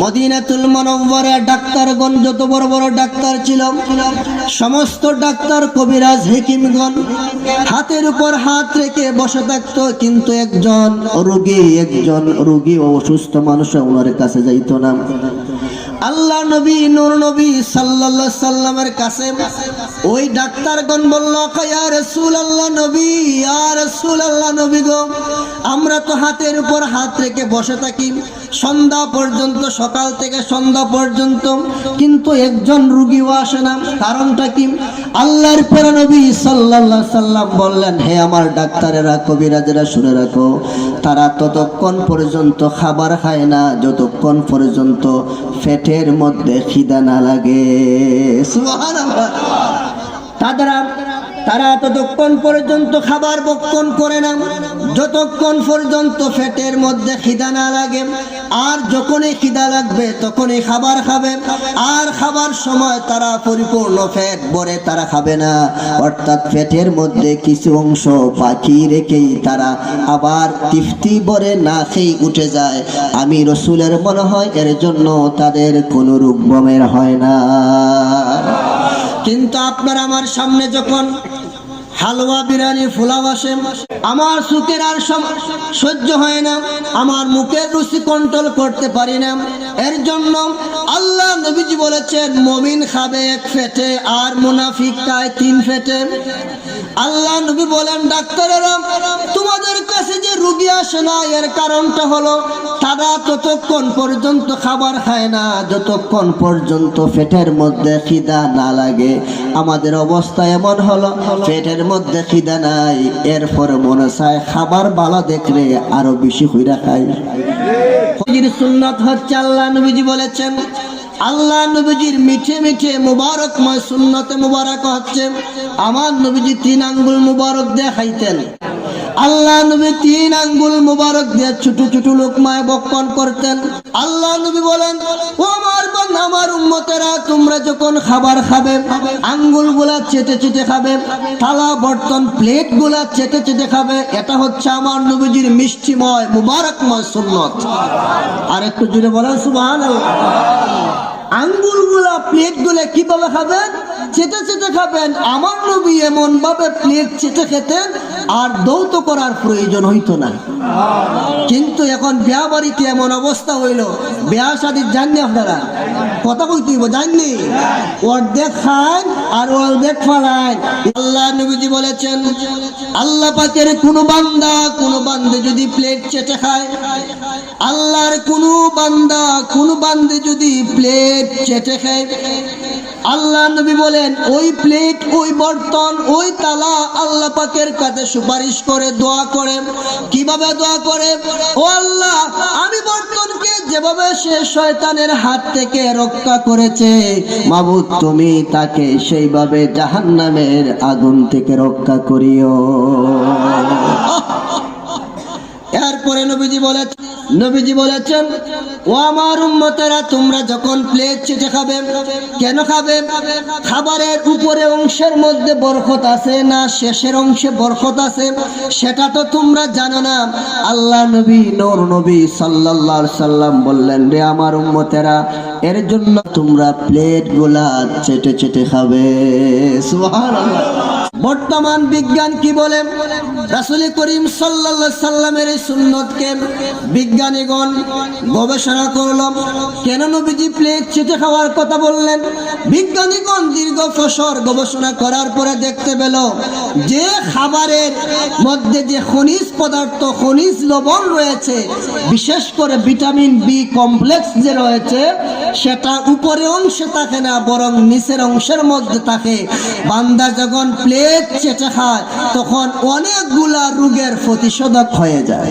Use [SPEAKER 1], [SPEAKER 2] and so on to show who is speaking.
[SPEAKER 1] মদিনাতুল মনব্বরে ডাক্তারগণ যত বড় বড় ডাক্তার ছিল, সমস্ত ডাক্তার কবিরাজ হেকিমগণ হাতের উপর হাত রেখে বসে থাকতো, কিন্তু একজন রোগী একজন রোগী ও অসুস্থ মানুষ ওনার কাছে যাইত না। আল্লাহ নবী, নূর নবী সাল্লাল্লাহু সাল্লামের কাছে ওই ডাক্তারগণ বলল ইয়া রাসূল আল্লাহ নবী, ইয়া রাসূল আল্লাহ নবী গো। আমরা তো হাতের উপর হাত রেখে বসে থাকি। সন্ধ্যা পর্যন্ত, সকাল থেকে সন্ধ্যা পর্যন্ত। কিন্তু একজন রুগীও আসে না। কারণটা কি? আল্লাহর প্রেরণ নবী সাল্লাল্লাহু সাল্লাম বললেন, হে আমার ডাক্তারেরা, কবিরাজেরা, শুনে রাখো, তারা ততক্ষণ পর্যন্ত খাবার খায় না, যতক্ষণ পর্যন্ত পেটের মধ্যে খিদা না লাগে। সুবহানাল্লাহ। তারা ততক্ষণ পর্যন্ত খাবার বক্ষণ করে না। যতক্ষণ পর্যন্ত ফেটের মধ্যে খিদা না লাগে, আর যখনই খিদা লাগবে তখনই খাবার খাবে। আর খাবার সময় তারা পরিপূর্ণ ফ্যাট ভরে তারা খাবে না। অর্থাৎ ফেটের মধ্যে কিছু অংশ পাখি রেখেই তারা আবার তৃপ্তি ভরে না খেয়ে উঠে যায়। আমি রসুলের মনে হয় এর জন্য তাদের কোনো রূপ বমের হয় না। কিন্তু আপনার আমার সামনে যখন হালুয়া বিরিয়ানি ফুলাও আসে, আমার সুখের আর সহ্য হয় না, আমার মুখের রুচি কন্ট্রোল করতে পারি না। এর জন্য আল্লাহ নবীজি বলেছেন, মমিন খাবে এক ফেটে আর মুনাফিক খায় তিন ফেটে। আল্লাহ নবী বলেন, ডাক্তারেরা, তোমাদের আসে এর কারণটা হলো তারা ততক্ষণ পর্যন্ত খাবার খায় না, যতক্ষণ পর্যন্ত পেটের মধ্যে খিদা না লাগে। আমাদের অবস্থা এমন হলো পেটের মধ্যে খিদা নাই, এরপর মনে চায় খাবার বালা দেখলে আরও বেশি হইরা খাই সুন্নত হচ্ছে আল্লাহ নবীজি বলেছেন, আল্লাহ নবীজির মিঠে মিঠে মুবারকময় সুন্নতে মুবারক হচ্ছে। আমার নবীজি তিন আঙ্গুল মুবারক দিয়ে খাইতেন আল্লাহ নবী তিন আঙ্গুল মুবারক দিয়ে ছোট ছোট লোকমায় বক্ষণ করতেন। আল্লাহ নবী বলেন আমার তোমরা যখন খাবার খাবে আঙ্গুলগুলা চেটে চেটে খাবে, থালা, বর্তন প্লেটগুলা চেটে চেটে খাবে, এটা হচ্ছে আমার নবীজির মিষ্টিময়, মুবারকময় সুন্নত। আর একটু জুড়ে বলেন, সুবহানাল্লাহ। আঙ্গুলগুলা প্লেটগুলো কীভাবে খাবেন? চেটে চেটে খাবেন। আমার নবী এমন ভাবে প্লেট চেটে খেতেন, আর দৌত করার প্রয়োজন হইতো না। কিন্তু এখন বিয়া বাড়িতে এমন অবস্থা হইল। বিয়া শাদির জাননি আপনারা? কথা কইতে জাননি? অর্ধেক খান আর অর্ধেক ফালান আল্লাহ নবীজি বলেছেন, আল্লাহ পাকের কোন বান্দা কোন বান্দে যদি প্লেট চেটে খায়, আল্লাহর কোন বান্দা, কোন বান্দে যদি প্লেট চেটে খায়, আল্লাহ নবী বলেন, ওই প্লেট, ওই বর্তন, ওই তালা আল্লাহ পাকের কাছে সুপারিশ করে, দোয়া করে। কীভাবে দোয়া করে? ও আল্লাহ, আমি বর্তনকে যেভাবে সে শয়তানের হাত থেকে রক্ষা করেছে, মাবুদ, তুমি তাকে সেইভাবে জাহান্নামের আগুন থেকে রক্ষা করিও। এরপরে নবীজি বলে নবীজি বলেছেন, ও আমার উম্মতেরা, তোমরা যখন প্লেট চেটে খাবে, কেন খাবে? খাবারের উপরে অংশের মধ্যে বরকত আছে না শেষের অংশে বরকত আছে? সেটা তো তোমরা জানো না। আল্লাহ নবী, নূর নবী সাল্লাল্লাহু সাল্লাম বললেন, রে আমার উম্মতেরা, এর জন্য তোমরা প্লেটগুলা চেটে চেটে খাবে। বর্তমান বিজ্ঞান কি বলে? রাসুল করিম সাল্লাল্লাহু সাল্লামের এই সুন্নতকে বিজ্ঞানীগণ গবেষণা করল কেন নবীজি প্লেট চেটে খাওয়ার কথা বললেন? বিজ্ঞানীগণ দীর্ঘ ফসর গবেষণা করার পরে দেখতে পেল যে খাবারের মধ্যে যে খনিজ পদার্থ, খনিজ লবণ রয়েছে, বিশেষ করে ভিটামিন বি কমপ্লেক্স যে রয়েছে সেটা উপরে অংশে থাকে না, বরং নিচের অংশের মধ্যে থাকে। বান্দা যখন প্লেট চেটে খায়, তখন অনেকগুলা রোগের প্রতিষেধক হয়ে যায়।